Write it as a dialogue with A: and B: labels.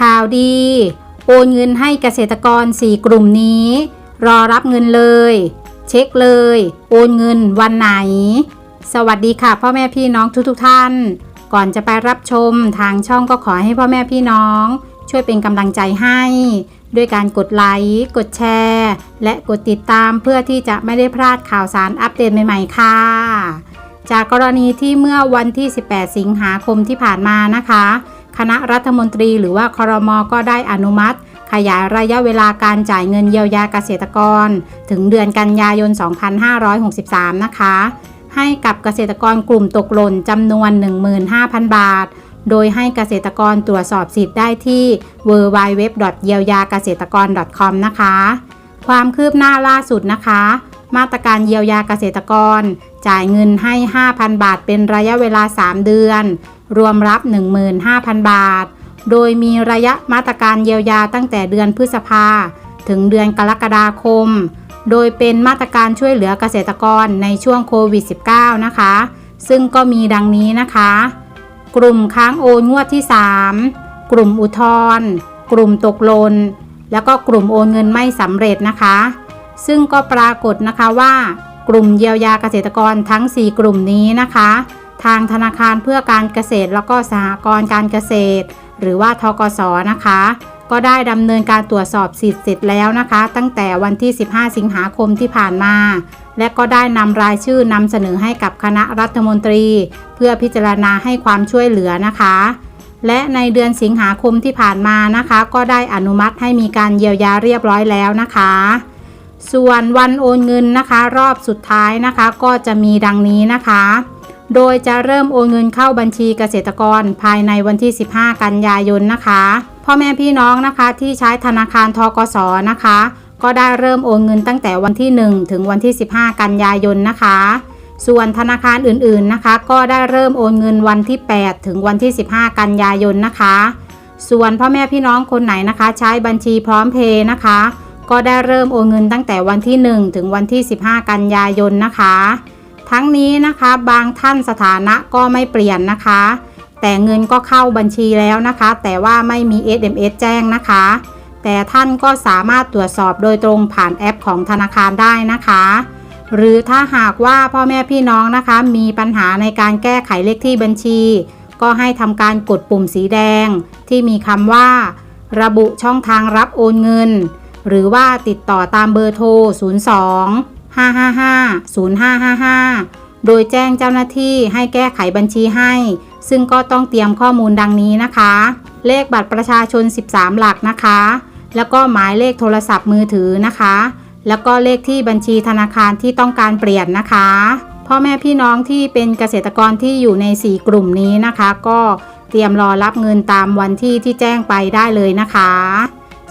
A: ข่าวดี โอนเงินให้เกษตรกร 4 กลุ่มนี้ รอรับเงินเลย เช็คเลย โอนเงินวันไหน สวัสดีค่ะพ่อแม่พี่น้องทุกๆทท่าน ก่อนจะไปรับชมทางช่องก็ขอให้พ่อแม่พี่น้อง ช่วยเป็นกำลังใจให้ ด้วยการกดไลค์ กดแชร์ และกดติดตามเพื่อที่จะไม่ได้พลาดข่าวสารอัปเดตใหม่ๆค่ะจากกรณีที่เมื่อวันที่ 18 สิงหาคมที่ผ่านมานะคะ คณะรัฐมนตรีหรือว่าครมก็ได้อนุมัติ ขยายระยะเวลาการจ่ายเงินเยียวยาเกษตรกร ถึงเดือนกันยายน 2563 นะคะ ให้กับเกษตรกรกลุ่มตกหล่นจำนวน 15,000 บาท โดยให้เกษตรกรตรวจสอบสิทธิ์ได้ที่ w w w เยียวยาเกษตรกร .com นะคะ ความคืบหน้าล่าสุดนะคะ มาตรการเยียวยาเกษตรกร จ่ายเงินให้ 5,000 บาทเป็นระยะเวลา 3 เดือน รวมรับ 15,000 บาท โดยมีระยะมาตรการเยียวยาตั้งแต่เดือนพฤษภาถึงเดือนกรกฎาคม โดยเป็นมาตรการช่วยเหลือเกษตรกรในช่วงโควิด -19 นะคะ ซึ่งก็มีดังนี้นะคะ กลุ่มค้างโอนงวดที่ 3 กลุ่มอุทธรณ์กลุ่มตกลน แล้วก็กลุ่มโอนเงินไม่สำเร็จนะคะ ซึ่งก็ปรากฏนะคะว่า กลุ่มเยียวยาเกษตรกรทั้ง 4 กลุ่มนี้นะคะ ทางธนาคารเพื่อการเกษตร แล้วก็สหกรณ์การเกษตร หรือว่าทกสนะคะ ก็ได้ดำเนินการตรวจสอบสิทธิ์เสร็จแล้วนะคะ ตั้งแต่วันที่ 15 สิงหาคมที่ผ่านมา และก็ได้นำรายชื่อนำเสนอให้กับคณะรัฐมนตรี เพื่อพิจารณาให้ความช่วยเหลือนะคะและในเดือนสิงหาคมที่ผ่านมานะคะ ก็ได้อนุมัติให้มีการเยียวยาเรียบร้อยแล้วนะคะ ส่วนวันโอนเงินนะคะ รอบสุดท้ายนะคะ ก็จะมีดังนี้นะคะ โดยจะเริ่มโอนเงินเข้าบัญชีเกษตรกรภายในวันที่ 15 กันยายนนะคะพ่อแม่พี่น้องนะคะที่ใช้ธนาคารทกสนะคะ ก็ได้เริ่มโอนเงินตั้งแต่วันที่ 1 ถึงวันที่ 15 กันยายนนะคะ ส่วนธนาคารอื่นๆนะคะ ก็ได้เริ่มโอนเงินวันที่ 8 ถึงวันที่ 15 กันยายนนะคะ ส่วนพ่อแม่พี่น้องคนไหนนะคะ ใช้บัญชีพร้อมเพย์นะคะ ก็ได้เริ่มโอนเงินตั้งแต่วันที่ 1 ถึงวันที่ 15 กันยายนนะคะ ทั้งนี้นะคะ บางท่านสถานะก็ไม่เปลี่ยนนะคะ แต่เงินก็เข้าบัญชีแล้วนะคะ แต่ว่าไม่มี SMS แจ้งนะคะ แต่ท่านก็สามารถตรวจสอบโดยตรงผ่านแอปของธนาคารได้นะคะ หรือถ้าหากว่าพ่อแม่พี่น้องนะคะ มีปัญหาในการแก้ไขเลขที่บัญชี ก็ให้ทำการกดปุ่มสีแดง ที่มีคำว่า ระบุช่องทางรับโอนเงิน หรือว่าติดต่อตามเบอร์โทร 02 555 0555 โดยแจ้งเจ้าหน้าที่ให้แก้ไขบัญชีให้ ซึ่งก็ต้องเตรียมข้อมูลดังนี้นะคะ เลขบัตรประชาชน 13 หลักนะคะ แล้วก็หมายเลขโทรศัพท์มือถือนะคะ แล้วก็เลขที่บัญชีธนาคารที่ต้องการเปลี่ยนนะคะพ่อแม่พี่น้องที่เป็นเกษตรกรที่อยู่ใน 4 กลุ่มนี้นะคะ ก็เตรียมรอรับเงินตามวันที่ที่แจ้งไปได้เลยนะคะ